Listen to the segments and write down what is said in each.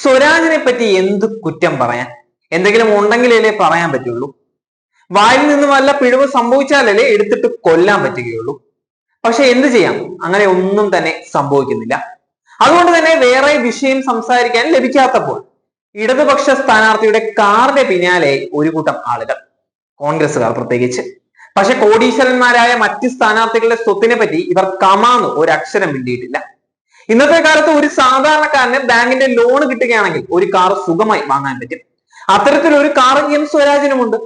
സ്വരാജിനെ പറ്റി എന്ത് കുറ്റം പറയാൻ? എന്തെങ്കിലും ഉണ്ടെങ്കിലല്ലേ പറയാൻ പറ്റുള്ളൂ. വായിൽ നിന്ന് വല്ല പിഴവ് സംഭവിച്ചാലല്ലേ എടുത്തിട്ട് കൊല്ലാൻ പറ്റുകയുള്ളൂ. പക്ഷെ എന്ത് ചെയ്യാം? അങ്ങനെ ഒന്നും തന്നെ സംഭവിക്കുന്നില്ല. അതുകൊണ്ട് തന്നെ വേറെ വിഷയം സംസാരിക്കാൻ ലഭിക്കാത്തപ്പോൾ ഇടതുപക്ഷ സ്ഥാനാർത്ഥിയുടെ കാറിന്റെ പിന്നാലെ ഒരു കൂട്ടം ആളുകൾ. കോൺഗ്രസ്സുകാർ പ്രത്യേകിച്ച്. പക്ഷെ കോടീശ്വരന്മാരായ മറ്റ് സ്ഥാനാർത്ഥികളുടെ സ്വത്തിനെ പറ്റി ഇവർ കമാന്ന് ഒരക്ഷരം മിണ്ടിയിട്ടില്ല. ഇന്നത്തെ കാലത്ത് ഒരു സാധാരണക്കാരന് ബാങ്കിന്റെ ലോൺ കിട്ടുകയാണെങ്കിൽ ഒരു കാർ സുഖമായി വാങ്ങാൻ പറ്റും. അത്തരത്തിൽ ഒരു കാർ എം സ്വരാജിനുമുണ്ട്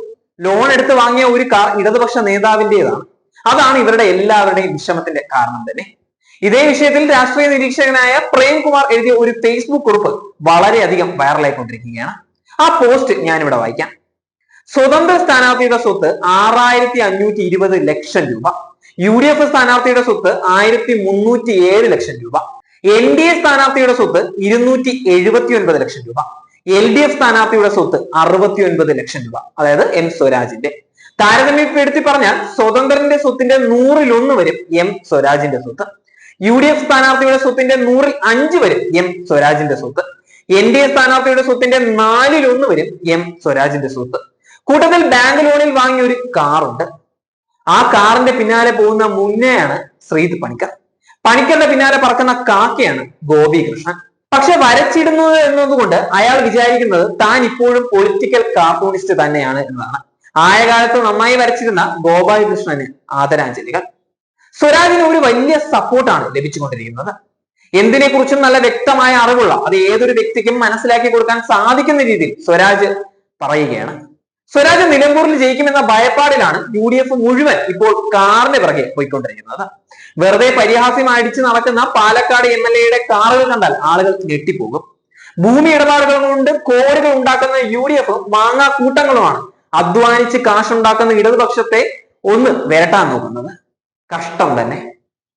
ലോൺ എടുത്ത് വാങ്ങിയ ഒരു കാർ ഇടതുപക്ഷ നേതാവിന്റേതാണ്. അതാണ് ഇവരുടെ എല്ലാവരുടെയും വിഷമത്തിന്റെ കാരണം തന്നെ. ഇതേ വിഷയത്തിൽ രാഷ്ട്രീയ നിരീക്ഷകനായ പ്രേംകുമാർ എഴുതിയ ഒരു ഫേസ്ബുക്ക് കുറിപ്പ് വളരെയധികം വൈറലായിക്കൊണ്ടിരിക്കുകയാണ്. ആ പോസ്റ്റ് ഞാനിവിടെ വായിക്കാം. സ്വതന്ത്ര സ്ഥാനാർത്ഥിയുടെ സ്വത്ത് ആറായിരത്തി അഞ്ഞൂറ്റി ഇരുപത് ലക്ഷം രൂപ. യു ഡി എഫ് സ്ഥാനാർത്ഥിയുടെ സ്വത്ത് ആയിരത്തി മുന്നൂറ്റി ഏഴ് ലക്ഷം രൂപ. എൻ ഡി എ സ്ഥാനാർത്ഥിയുടെ സ്വത്ത് ഇരുന്നൂറ്റി എഴുപത്തി ഒൻപത് ലക്ഷം രൂപ. എൽ ഡി എഫ് സ്ഥാനാർത്ഥിയുടെ സ്വത്ത് അറുപത്തി ഒൻപത് ലക്ഷം രൂപ. അതായത് എം സ്വരാജിന്റെ. താരതമ്യപ്പെടുത്തി പറഞ്ഞാൽ സ്വതന്ത്രന്റെ സ്വത്തിന്റെ നൂറിലൊന്ന് വരും എം സ്വരാജിന്റെ സ്വത്ത്. യു ഡി എഫ് സ്ഥാനാർത്ഥിയുടെ സ്വത്തിന്റെ നൂറിൽ അഞ്ച് വരും എം സ്വരാജിന്റെ സ്വത്ത്. എൻ ഡി എ സ്ഥാനാർത്ഥിയുടെ സ്വത്തിന്റെ നാലിലൊന്ന് വരും എം സ്വരാജിന്റെ സ്വത്ത്. കൂട്ടത്തിൽ ബാങ്ക് ലോണിൽ വാങ്ങിയ ഒരു കാറുണ്ട് ആ കാറിന്റെ പിന്നാലെ പോകുന്ന മുന്നെയാണ് ശ്രീത് പണിക്കർ. പണിക്കറിന്റെ പിന്നാലെ പറക്കുന്ന കാക്കയാണ് ഗോപികൃഷ്ണൻ. പക്ഷെ വരച്ചിടുന്നത് എന്നതുകൊണ്ട് അയാൾ വിചാരിക്കുന്നത് താൻ ഇപ്പോഴും പൊളിറ്റിക്കൽ കാർട്ടൂണിസ്റ്റ് തന്നെയാണ് എന്നതാണ് ആയ കാലത്ത് നന്നായി വരച്ചിരുന്ന ഗോപാലകൃഷ്ണന് ആദരാഞ്ജലികൾ. സ്വരാജിന് ഒരു വലിയ സപ്പോർട്ടാണ് ലഭിച്ചുകൊണ്ടിരിക്കുന്നത്. എന്തിനെ കുറിച്ചും നല്ല വ്യക്തമായ അറിവുള്ള അത് ഏതൊരു വ്യക്തിക്കും മനസ്സിലാക്കി കൊടുക്കാൻ സാധിക്കുന്ന രീതിയിൽ സ്വരാജ് പറയുകയാണ്. സ്വരാജ് നിലമ്പൂരിൽ ജയിക്കുമെന്ന ഭയപ്പാടിലാണ് യു ഡി എഫ് മുഴുവൻ ഇപ്പോൾ കാറിന് പിറകെ പോയിക്കൊണ്ടിരിക്കുന്നത്. വെറുതെ പരിഹാസ്യം അടിച്ചു നടക്കുന്ന പാലക്കാട് എം എൽ എയുടെ കാറുകൾ കണ്ടാൽ ആളുകൾ ഞെട്ടിപ്പോകും. ഭൂമി ഇടപാടുകൾ കൊണ്ട് കോടികൾ ഉണ്ടാക്കുന്ന യു ഡി എഫ് മാങ്ങാ കൂട്ടങ്ങളുമാണ് അധ്വാനിച്ച് കാശുണ്ടാക്കുന്ന ഇടതുപക്ഷത്തെ ഒന്ന് വരട്ടാൻ നോക്കുന്നത്. കഷ്ടം തന്നെ.